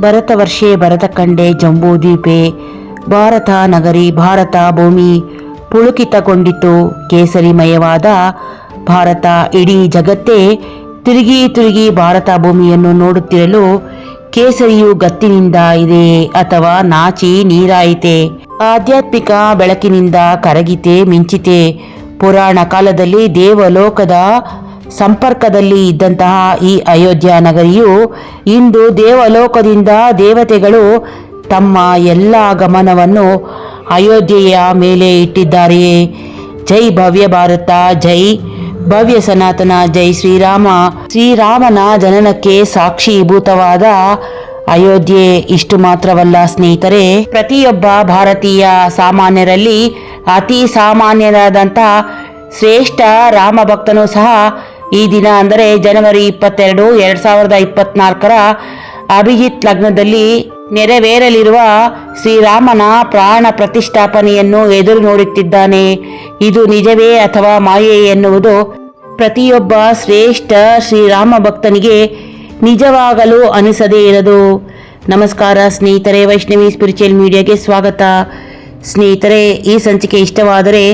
ಭರತವರ್ಷೆ ಜಂಬೂ ಜಂಬೂದ್ವೀಪೆ ಭಾರತ ನಗರಿ ಭಾರತ ಭೂಮಿ ಪುಳುಕಿತಗೊಂಡಿತು ಕೇಸರಿಮಯವಾದ ಭಾರತ. ಇಡೀ ಜಗತ್ತೇ ತಿರುಗಿ ತಿರುಗಿ ಭಾರತ ಭೂಮಿಯನ್ನು ನೋಡುತ್ತಿರಲು ಕೇಸರಿಯು ಗತ್ತಿನಿಂದ ಇದೆ ಅಥವಾ ನಾಚಿ ನೀರಾಯಿತೆ. ಆಧ್ಯಾತ್ಮಿಕ ಬೆಳಕಿನಿಂದ ಕರಗಿತೆ ಮಿಂಚಿತೆ. ಪುರಾಣ ಕಾಲದಲ್ಲಿ ದೇವಲೋಕದ ಸಂಪರ್ಕದಲ್ಲಿ ಇದ್ದಂತಹ ಈ ಅಯೋಧ್ಯ ನಗರಿಯು ಇಂದು ದೇವಲೋಕದಿಂದ ದೇವತೆಗಳು ತಮ್ಮ ಎಲ್ಲ ಗಮನವನ್ನು ಅಯೋಧ್ಯೆಯ ಮೇಲೆ ಇಟ್ಟಿದ್ದಾರೆಯೇ ಜೈ ಭವ್ಯ ಭಾರತ, ಜೈ ಭವ್ಯ ಸನಾತನ, ಜೈ ಶ್ರೀರಾಮ. ಶ್ರೀರಾಮನ ಜನನಕ್ಕೆ ಸಾಕ್ಷೀಭೂತವಾದ ಅಯೋಧ್ಯೆ ಇಷ್ಟು ಮಾತ್ರವಲ್ಲ ಸ್ನೇಹಿತರೆ. ಪ್ರತಿಯೊಬ್ಬ ಭಾರತೀಯ ಸಾಮಾನ್ಯರಲ್ಲಿ ಅತಿ ಸಾಮಾನ್ಯರಾದಂಥ ಶ್ರೇಷ್ಠ ರಾಮ ಭಕ್ತನು ಸಹ ಈ ದಿನ ಅಂದರೆ ಜನವರಿ ಇಪ್ಪತ್ತೆರಡು, ಎರಡ್ ಸಾವಿರದ ಇಪ್ಪತ್ನಾಲ್ಕರ ಅಭಿಜಿತ್ ಲಗ್ನದಲ್ಲಿ ನೆರವೇರಲಿರುವ ಶ್ರೀರಾಮನ ಪ್ರಾಣ ಪ್ರತಿಷ್ಠಾಪನೆಯನ್ನು ಎದುರು ನೋಡುತ್ತಿದ್ದಾನೆ. ಇದು ನಿಜವೇ ಅಥವಾ ಮಾಯೆ ಎನ್ನುವುದು? ಪ್ರತಿಯೊಬ್ಬ ಶ್ರೇಷ್ಠ ಶ್ರೀರಾಮ ಭಕ್ತನಿಗೆ ನಿಜವಾಗಲು ಅನಿಸದೇ ಇರದು. ನಮಸ್ಕಾರ ಸ್ನೇಹಿತರೆ, ವೈಷ್ಣವಿ ಸ್ಪಿರಿಚುವಲ್ ಮೀಡಿಯಾಗೆ ಸ್ವಾಗತ. ಸ್ನೇಹಿತರೆ, ಈ ಸಂಚಿಕೆ ಇಷ್ಟವಾದರೆ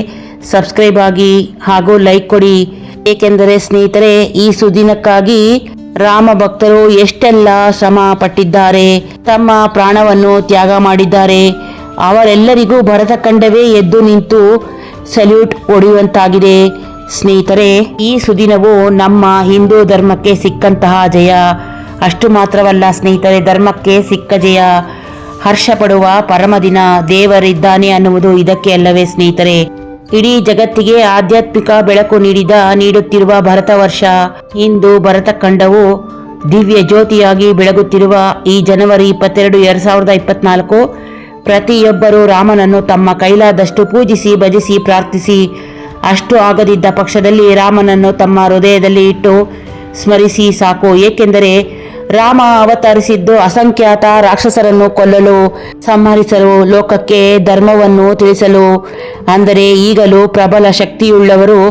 ಸಬ್ಸ್ಕ್ರೈಬ್ ಆಗಿ ಹಾಗೂ ಲೈಕ್ ಕೊಡಿ. ಏಕೆಂದರೆ ಸ್ನೇಹಿತರೆ, ಈ ಸುದಿನಕ್ಕಾಗಿ ರಾಮ ಭಕ್ತರು ಎಷ್ಟೆಲ್ಲ ಶ್ರಮ ಪಟ್ಟಿದ್ದಾರೆ, ತಮ್ಮ ಪ್ರಾಣವನ್ನು ತ್ಯಾಗ ಮಾಡಿದ್ದಾರೆ. ಅವರೆಲ್ಲರಿಗೂ ಭರತ ಕಂಡವೇ ಎದ್ದು ನಿಂತು ಸಲ್ಯೂಟ್ ಹೊಡೆಯುವಂತಾಗಿದೆ ಸ್ನೇಹಿತರೆ, ಈ ಸುದಿನವು ನಮ್ಮ ಹಿಂದೂ ಧರ್ಮಕ್ಕೆ ಸಿಕ್ಕಂತಹ ಜಯ. ಅಷ್ಟು ಮಾತ್ರವಲ್ಲ ಸ್ನೇಹಿತರೆ, ಧರ್ಮಕ್ಕೆ ಸಿಕ್ಕ ಜಯ. ಹರ್ಷ ಪಡುವ ಪರಮದಿನ ದೇವರಿದ್ದಾನೆ ಅನ್ನುವುದು ಇದಕ್ಕೆ ಅಲ್ಲವೇ ಸ್ನೇಹಿತರೆ. ಇಡೀ ಜಗತ್ತಿಗೆ ಆಧ್ಯಾತ್ಮಿಕ ಬೆಳಕು ನೀಡಿದ, ನೀಡುತ್ತಿರುವ ಭರತ ವರ್ಷ. ಇಂದು ಭರತಖಂಡವು ದಿವ್ಯ ಜ್ಯೋತಿಯಾಗಿ ಬೆಳಗುತ್ತಿರುವ ಈ ಜನವರಿ ಇಪ್ಪತ್ತೆರಡು, ಎರಡ್ ಸಾವಿರದ ಇಪ್ಪತ್ನಾಲ್ಕು. ಪ್ರತಿಯೊಬ್ಬರೂ ರಾಮನನ್ನು ತಮ್ಮ ಕೈಲಾದಷ್ಟು ಪೂಜಿಸಿ, ಭಜಿಸಿ, ಪ್ರಾರ್ಥಿಸಿ, ಅಷ್ಟು ಆಗದಿದ್ದ ಪಕ್ಷದಲ್ಲಿ ರಾಮನನ್ನು ತಮ್ಮ ಹೃದಯದಲ್ಲಿ ಇಟ್ಟು ಸ್ಮರಿಸಿ ಸಾಕು. ಏಕೆಂದರೆ ರಾಮ ಅವತರಿಸಿದ್ದು ಅಸಂಖ್ಯಾತ ರಾಕ್ಷಸರನ್ನು ಕೊಲ್ಲಲು, ಸಂಹರಿಸಲು, ಲೋಕಕ್ಕೆ ಧರ್ಮವನ್ನು ತಿಳಿಸಲು. ಅಂದರೆ ಈಗಲೂ ಪ್ರಬಲ ಶಕ್ತಿಯುಳ್ಳವರು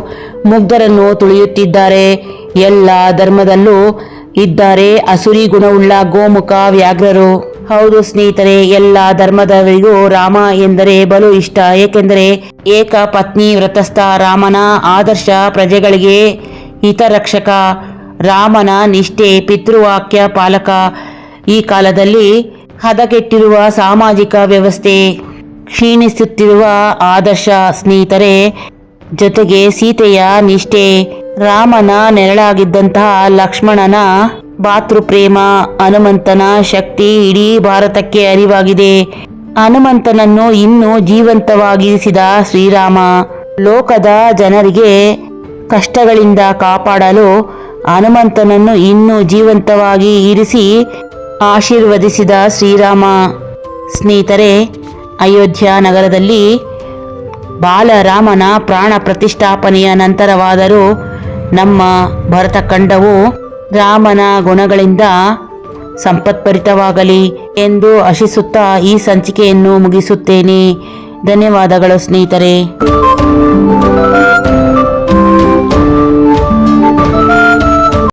ಮುಗ್ಧರನ್ನು ತುಳಿಯುತ್ತಿದ್ದಾರೆ. ಎಲ್ಲ ಧರ್ಮದಲ್ಲೂ ಇದ್ದಾರೆ ಅಸುರಿ ಗುಣವುಳ್ಳ ಗೋಮುಖ ವ್ಯಾಘ್ರರು. ಹೌದು ಸ್ನೇಹಿತರೆ, ಎಲ್ಲ ಧರ್ಮದವರಿಗೂ ರಾಮ ಎಂದರೆ ಬಲು ಇಷ್ಟ. ಏಕೆಂದರೆ ಏಕ ಪತ್ನಿ ವ್ರತಸ್ಥ ರಾಮನ ಆದರ್ಶ ಪ್ರಜೆಗಳಿಗೆ ಹಿತರಕ್ಷಕ. ರಾಮನ ನಿಷ್ಠೆ, ಪಿತೃವಾಕ್ಯ ಪಾಲಕ. ಈ ಕಾಲದಲ್ಲಿ ಹದಗೆಟ್ಟಿರುವ ಸಾಮಾಜಿಕ ವ್ಯವಸ್ಥೆ, ಕ್ಷೀಣಿಸುತ್ತಿರುವ ಆದರ್ಶ ಸ್ನೇಹಿತರೆ, ಜೊತೆಗೆ ಸೀತೆಯ ನಿಷ್ಠೆ, ರಾಮನ ನೆರಳಾಗಿದ್ದಂತಹ ಲಕ್ಷ್ಮಣನ ಭಾತೃಪ್ರೇಮ, ಹನುಮಂತನ ಶಕ್ತಿ ಇಡೀ ಭಾರತಕ್ಕೆ ಅರಿವಾಗಿದೆ. ಹನುಮಂತನನ್ನು ಇನ್ನೂ ಜೀವಂತವಾಗಿರಿಸಿದ ಶ್ರೀರಾಮ, ಲೋಕದ ಜನರಿಗೆ ಕಷ್ಟಗಳಿಂದ ಕಾಪಾಡಲು ಹನುಮಂತನನ್ನು ಇನ್ನೂ ಜೀವಂತವಾಗಿ ಇರಿಸಿ ಆಶೀರ್ವದಿಸಿದ ಶ್ರೀರಾಮ. ಸ್ನೇಹಿತರೆ, ಅಯೋಧ್ಯ ನಗರದಲ್ಲಿ ಬಾಲರಾಮನ ಪ್ರಾಣ ಪ್ರತಿಷ್ಠಾಪನೆಯ ನಂತರವಾದರೂ ನಮ್ಮ ಭರತಖಂಡವು ರಾಮನ ಗುಣಗಳಿಂದ ಸಂಪತ್ಪರಿತವಾಗಲಿ ಎಂದು ಆಶಿಸುತ್ತಾ ಈ ಸಂಚಿಕೆಯನ್ನು ಮುಗಿಸುತ್ತೇನೆ. ಧನ್ಯವಾದಗಳು ಸ್ನೇಹಿತರೆ.